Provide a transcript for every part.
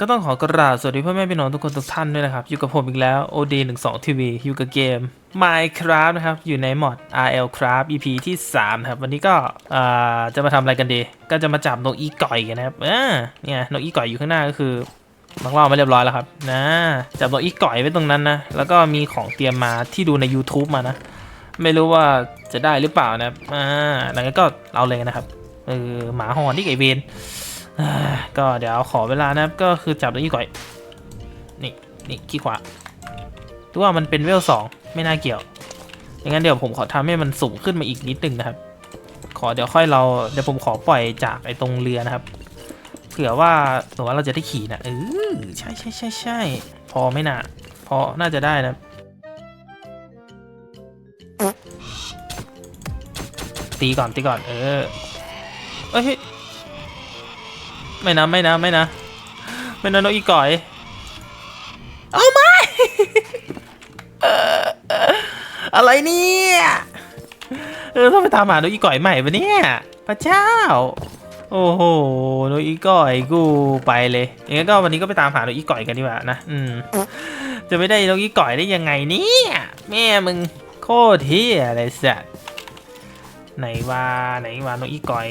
ก็ต้องขอกราบสวัสดีพ่อแม่พี่น้องทุกคนทุกท่านด้วยนะครับ อยู่กับผมอีกแล้ว OD 1 2 TV อยู่กับเกม Minecraft นะครับ อยู่ในมอด RL Craft EP ที่ 3 ครับ วันนี้ก็จะมาทำอะไรกันดี ก็จะมาจับนกอีก่อยกันนะครับเนี่ยนกอีก่อยอยู่ข้างหน้าก็คือลักล่อมาเรียบร้อยแล้วครับนะจับนกอีก่อยไว้ตรงนั้นนะ แล้วก็มีของเตรียมมาที่ดูใน YouTube มานะ ไม่รู้ว่าจะได้หรือเปล่านะครับอ่าดังนั้นก็เอาเลยนะครับเออหมาหอนที่ไอเวน ก็เดี๋ยวขอเวลานะครับก็คือจับตัวนี้ก่อนนี่นี่ขี้ขวาดูว่ามันเป็นเวลสองไม่น่าเกี่ยวอย่างนั้นเดี๋ยวผมขอทำให้มันสูงขึ้นมาอีกนิดนึงนะครับ ขอเดี๋ยวค่อยเราเดี๋ยวผมขอปล่อยจากไอ้ตรงเรือนะครับเผื่อว่าเผื่อว่าเราจะได้ขี่นะเออใช่ใช่ใช่ใช่พอไม่น่ะพอน่าจะได้นะตีก่อนตีก่อนเออเอ้ย ไม่นะไม่นะไม่นะไม่นะนกอีก่อยเอาไม่อะไรเนี่ยเออต้องไปตามหานกอีก่อยใหม่ปะเนี่ยพระเจ้า โอ้โหนกอีก่อยกูไปเลยอย่างงั้นก็วันนี้ก็ไปตามหานกอีก่อยกันดีกว่านะอืมจะไม่ได้นกอีก่อยได้ยังไงเนี่ยแม่มึงโคตรเที่อะไรสัตว์ไหนว่าไหนว่านกอีก่อย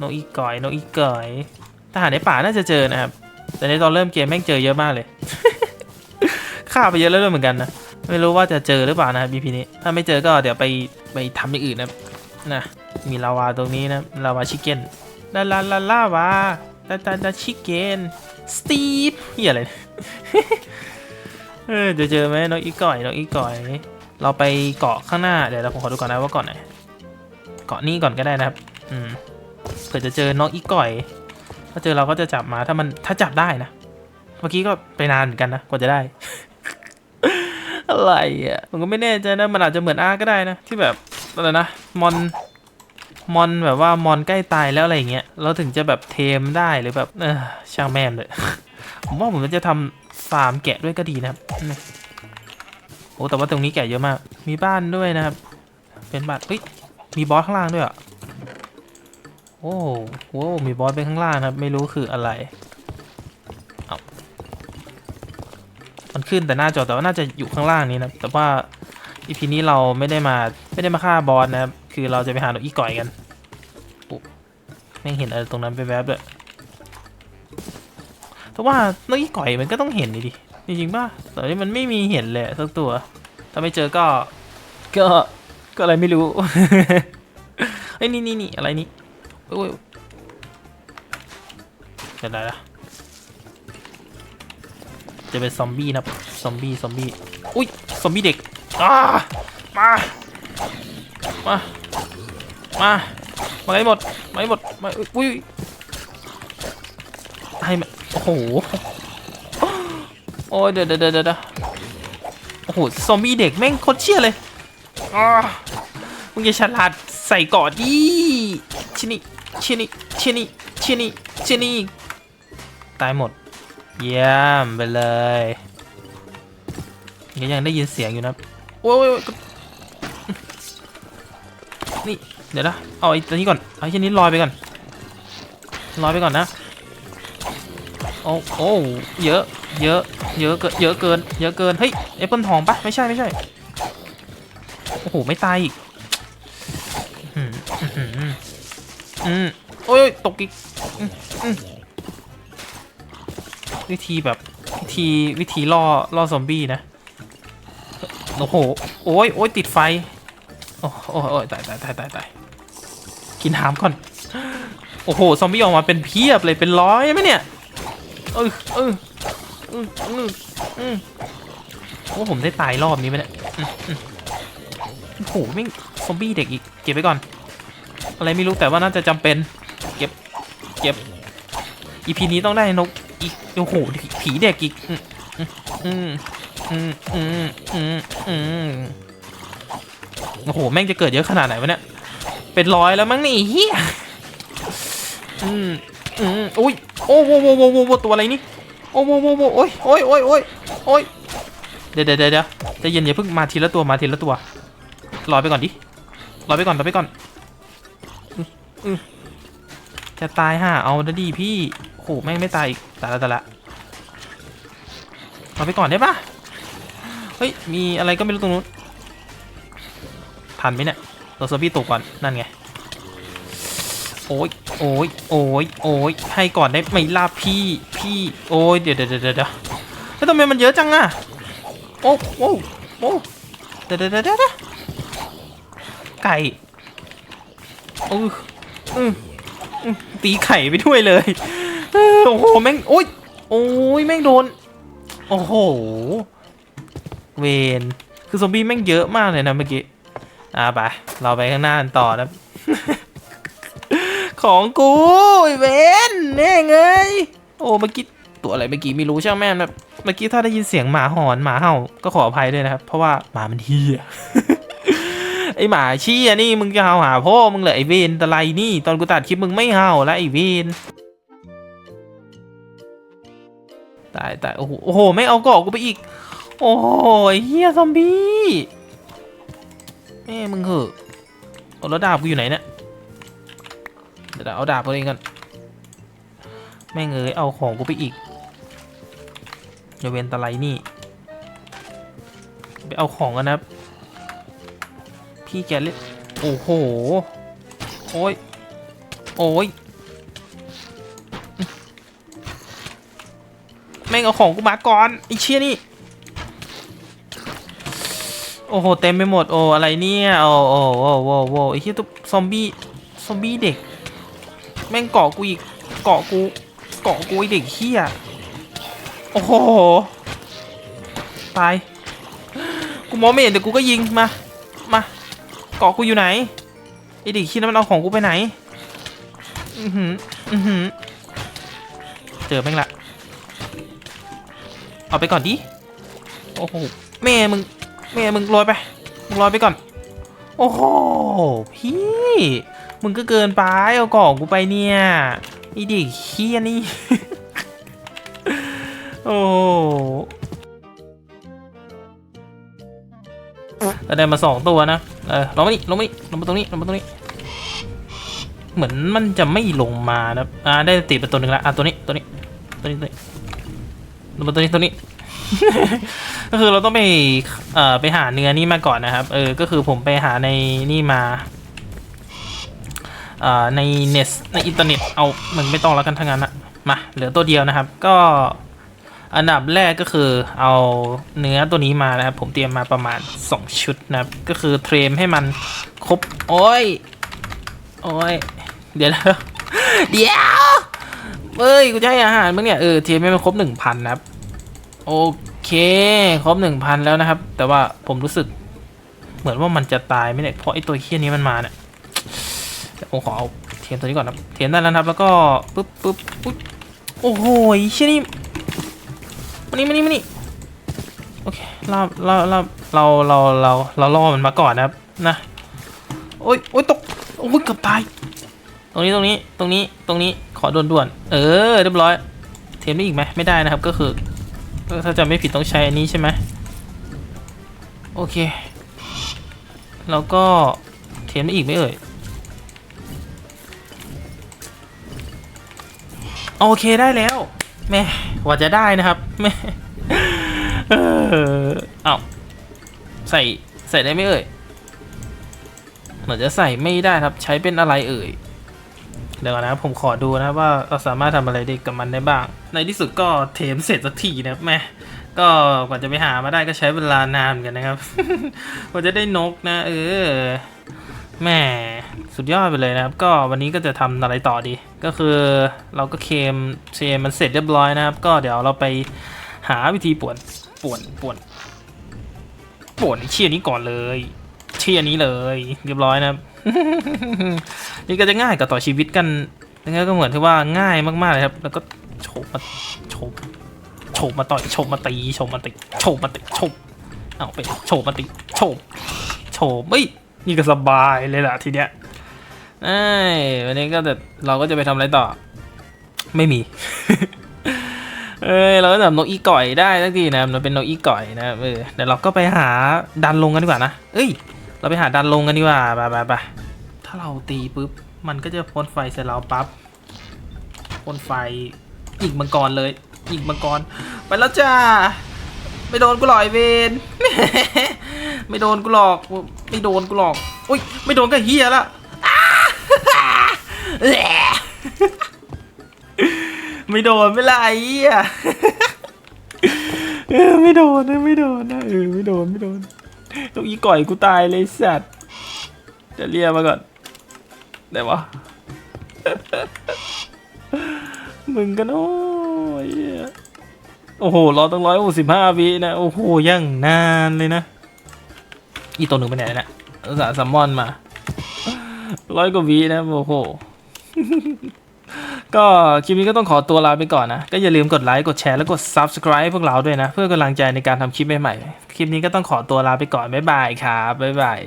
นกอีก่อยนกอีก่อย ทหารในป่าน่าจะเจอนะครับ แต่ในตอนเริ่มเกมแม่งเจอเยอะมากเลยฆ่าไปเยอะแล้วด้วยเหมือนกันนะไม่รู้ว่าจะเจอหรือเปล่านะครับ BP นี้ ถ้าไม่เจอก็เดี๋ยวไปไปทำอย่างอื่นนะนะมีลาวาตรงนี้นะลาวาชิคเก้นลาลาลาลาวาลาลาลาชิคเก้นสตีฟเฮียอะไรเออจะเจอไหมนกอีก่อยนกอีก่อย เราไปเกาะข้างหน้าเดี๋ยวเราผมขอดูก่อนนะว่าเกาะไหนเกาะนี้ก่อนก็ได้นะครับ อืมเผื่อจะเจอนกอีก่อยาเจอเราก็จะจับมาถ้ามันถ้าจับได้นะ เมื่อกี้ก็ไปนานเหมือนกันนะกว่าจะได้ อะไรอะผมก็ไม่แน่ใจนะมันอาจจะเหมือนอาก็ได้นะ ที่แบบอะไรนะมอนมอนแบบว่ามอนใกล้ตายแล้วอะไรอย่างเงี้ยเราถึงจะแบบเทมได้หรือแบบเออช่างแม่มเลยผมว่าผมจะทำฟาร์มแกะด้วยก็ดีนะครับโอ้แต่ว่าตรงนี้แกะเยอะมาก มีบ้านด้วยนะครับ เป็นบ้านเฮ้ยมีบอสข้างล่างด้วยอะ โอ้โหมีบอสไปข้างล่างนะครับ ไม่รู้คืออะไรเอามันขึ้นแต่หน้าจอแต่ว่าน่าจะอยู่ข้างล่างนี้นะ แต่ว่าอีพีนี้เราไม่ได้มาไม่ได้มาฆ่าบอสนะครับ คือเราจะไปหานอีก่อยกันโอ้แม่งเห็นอะไรตรงนั้นไปแวบเลยแต่ว่านกอีก่อยมันก็ต้องเห็นดิจริงๆป่ะแต่นี่มันไม่มีเห็นเลยสักตัว ถ้าไม่เจอก็ ก็ก็อะไรไม่รู้เฮ้ยนี่นี่นี่อะไรนี่ อ้ยเดี๋ยวนะจะเป็นซอมบี้นะครับซอมบี้ซอมบี้อุ้ยซอมบี้เด็กอ่ามามามามาให้หมดมาให้หมดมาอุ้ยให้มาโอ้โหโอ้ยเดี๋ยวเดี๋ยวเดี๋ยวเดี๋ยวโอ้โหซอมบี้เด็กแม่งโคตรเชี่ยเลยอ่ามึงอย่าฉลาดใส่ก่อนดิชินี่ ชินี่ชินี่ชินี่ชินี่ตายหมด เยี่ยมไปเลยยังยังได้ยินเสียงอยู่นะโอ้ยโอ้ยโอ้ยนี่เดี๋ยวนะเอาไอ้ตัวนี้ก่อนเอาไอ้ตัวนี้ลอยไปก่อนลอยไปก่อนนะโอ้โอ้เยอะเยอะเยอะเกินเยอะเกินเยอะเกินเฮ้ยแอปเปิลทองปะไม่ใช่ไม่ใช่โอ้โหไม่ตายอีก อืมโอ้ยตกอีกวิธีแบบ วิธีวิธีล่อล่อซอมบี้นะ โอ้โห โอ้ยโอ้ยติดไฟ โอ้โอ้ยตายตายตายตายตายกินหามก่อน โอ้โห ซอมบี้ออกมาเป็นเพียบเลยเป็นร้อยไหมเนี่ยเออเออเออเออเออโอ้ผมได้ตายรอบนี้ไหมเนี่ยโอ้โหไม่ซอมบี้เด็กอีก เก็บไว้ก่อน อะไรไม่รู้แต่ว่าน่าจะจำเป็น เก็บ เก็บ อีพีนี้ต้องได้นกอีกโอ้โหผีเด็กอีกอืมอืมอืมอืมอืมอืมโอ้โห แม่งจะเกิดเยอะขนาดไหนวะเนี่ย เป็นร้อยแล้วมั้งนี่เฮียอืมอืมอุ้ย โอ้โหโหโหโหโหตัวอะไรนี่ โอ้โหโหโหโอ้ยโอ้ยโอ้ยโอ้ยโอ้ยเดี๋ยวเดี๋ยวเดี๋ยวจะเย็นอย่าเพิ่งมาทีละตัวมาทีละตัว รอไปก่อนดิ รอไปก่อนรอไปก่อน จะตายห่าเอาดีพี่โอ้โหแม่งไม่ตายอีกแต่ละแต่ละเอาไปก่อนได้ปะเฮ้ย มีอะไรก็ไม่รู้ตรงนู้นทันไหมเนี่ยเราซอมบี้ตกก่อน นั่นไง โอ้ย โอ้ย โอ้ย โอ้ย ให้ก่อนได้ไหมล่ะพี่ พี่ โอ้ย เดี๋ยวเดี๋ยวเดี๋ยวเดี๋ยวแล้วทำไมมันเยอะจังอะโอ้โอ้โอ้เดี๋ยวเดี๋ยวเดี๋ยวเดี๋ยวไก่โอ้ยอืมอืม ตีไข่ไปด้วยเลยโอ้โหแม่งโอ้ยโอ้ยแม่งโดน โอ้โห เวนคือซอมบี้แม่งเยอะมากเลยนะเมื่อกี้ อ่าไป เราไปข้างหน้ากันต่อนะของกูเวนแน่เงยโอ้เมื่อกี้ตัวอะไรเมื่อกี้ไม่รู้ช่างแม่งแบบเมื่อกี้ถ้าได้ยินเสียงหมาหอนหมาเห่าก็ขออภัยด้วยนะครับ เพราะว่าหมามันเฮีย ไอหมาชี่ยนี่มึงจะเห่าหาพ่อมึงเหรอไอเวนตะไลนี่ ตอนกูตัดคลิปมึงไม่เห่าแล้วไอเวนตายตายโอ้โหโอ้โหไม่เอาเกาะกูไปอีก โอ้โหเฮียซอมบี้แม่มึงเหอะเอาแล้วดาบกูอยู่ไหนเนี่ยเดี๋ยวเอาดาบตัวเองก่อนแม่งเอ้ยเอาของกูไปอีกอย่าเวนตะไลนี่ไปเอาของกันนะครับ พี่แกเล่นโอ้โห โอ้ย โอ้ยแม่งเอาของกูมาก่อนไอ้เชี่ยนี่ โอ้โห เต็มไปหมด โอ้อะไรเนี่ย โอ้โอ้โอ้โอ้โอ้ไอ้เหี้ยตุ๊บซอมบี้ ซอมบี้เด็ก แม่งเกาะกูอีก เกาะกู เกาะกูไอเด็กเหี้ยโอ้โห ตาย กูมองไม่เห็นแต่กูก็ยิง มา มา เกาะกูอยู่ไหนไอเด็กขี้นั้นมันเอาของกูไปไหน อือหือ อือหือ เจอแม่งละ เอาไปก่อนดิ โอ้โห แม่มึง แม่มึงลอยไป มึงลอยไปก่อน โอ้โห พี่ มึงก็เกินไป เอากล่องกูไปเนี่ยไอเด็กเฮี้ยนี่ โอ้ เราได้มาสองตัวนะ เออลงมานี่ลงมานี่ลงมาตรงนี้ลงมาตรงนี้ เหมือนมันจะไม่ลงมานะอ่าได้ติดไปตัวหนึ่งละอะตัวนี้ตัวนี้ตัวนี้ตัวนี้ลงมาตัวนี้ตัวนี้ ก็คือเราต้องไปเอ่อไปหาเนื้อนี่มาก่อนนะครับ เออ ก็คือผมไปหาในนี่มาเอ่อในเน็ตในอินเทอร์เน็ตเอามันไม่ต้องแล้วกันทั้งนั้นอะมาเหลือตัวเดียวนะครับ ก็ อันดับแรกก็คือเอาเนื้อตัวนี้มานะครับ ผมเตรียมมาประมาณ 2 ชุดนะครับ ก็คือเทรมให้มันครบ โอ้ย โอ้ย เดี๋ยวนะเดี๋ยวเอ้ย กูจะให้อาหารมึงเนี่ย เออ เทรมให้มันครบ 1,000 นะครับ โอเค ครบ 1,000 แล้วนะครับ แต่ว่าผมรู้สึก เหมือนว่ามันจะตายไม่ได้เพราะไอตัวเคี้ยนี้มันมาเนี่ยผมขอเอาเทียนตัวนี้ก่อนนะเทียนได้แล้วครับ แล้วก็ปึ๊บปึ๊บปึ๊บโอ้โหเชี่ยนี่ มานี่มานี่มานี่โอเคเราเราเราเราเราเราเราล่อมันมาก่อนนะครับนะโอ้ยโอ้ยตกโอ้ยเกือบตายตรงนี้ตรงนี้ตรงนี้ตรงนี้ขอด่วนๆเออเรียบร้อย เทียนได้อีกไหมไม่ได้นะครับก็คือถ้าจะไม่ผิดต้องใช้อันนี้ใช่ไหมโอเค แล้วก็เทียนได้อีกไหมเอ่ยโอเคได้แล้วแม่ ว่าจะได้นะครับแม่เออเอาใส่ใส่ได้ไหมเอ่ยเหมือนจะใส่ไม่ได้ครับใช้เป็นอะไรเอ่ยเดี๋ยวนะผมขอดูนะว่าเราสามารถทำอะไรได้กับมันได้บ้าง ในที่สุดก็เทมเสร็จสักทีนะครับแม่ก็กว่าจะไปหามาได้ก็ใช้เวลานานกันนะครับกว่าจะได้นกนะ เออ แม่สุดยอดไปเลยนะครับ ก็วันนี้ก็จะทำอะไรต่อดี ก็คือเราก็เคมเคมมันเสร็จเรียบร้อยนะครับ ก็เดี๋ยวเราไปหาวิธีป่วนป่วนป่วนป่วนไอ้เชี่ยนี้ก่อนเลยเชี่ยนี้เลย เรียบร้อยนะครับ นี่ก็จะง่ายกับต่อชีวิตกันยังไงก็เหมือนที่ว่าง่ายมากๆเลยครับ แล้วก็โฉบมาโฉบโฉบมาต่อยโฉบมาตีโฉบมาตีโฉบมาตีโฉบเอาไปโฉบมาตีโฉบโฉบเฮ้ย นี่ก็สบายเลยล่ะทีเนี้ยไอ้วันนี้ก็จะเราก็จะไปทำอะไรต่อ ไม่มี เอ้ยเราก็แบบนกอีก่อยได้ทักทีนะมันเป็นนกอีก่อยนะเออเดี๋ยวเราก็ไปหาดันลงกันดีกว่านะเอ้ย เราไปหาดันลงกันดีกว่าไปไปไปถ้าเราตีปุ๊บมันก็จะพ่นไฟใส่เราปั๊บพ่นไฟอีกมังกรเลย อีกมังกร ไปแล้วจ้า ไม่โดนกูหรอกไอเวน ไม่โดนกูหรอก ไม่โดนกูหรอก อุ้ย ไม่โดนก็เฮียละไม่โดนไม่ไรอ้เฮียเออไม่โดนนะไม่โดนนะเออไม่โดนไม่โดนลูกอีก่อยกูตายเลยสัตว์จะเรียมาก่อนได้ปะมึงกันโอ้ยโอ้โหรอตั้งร้อยหกสิบห้าวินะ โอ้โหยังนานเลยนะ อีตัวหนึ่งไปไหนเนะอุตส่าห์ซัมมอนมาร้อยกว่าวีนะโอ้โห ก็คลิปนี้ก็ต้องขอตัวลาไปก่อนนะ ก็อย่าลืมกดไลค์ กดแชร์ และกด Subscribe พวกเราด้วยนะ เพื่อกำลังใจในการทำคลิปใหม่ๆ คลิปนี้ก็ต้องขอตัวลาไปก่อน บ๊ายบายครับ บ๊ายบาย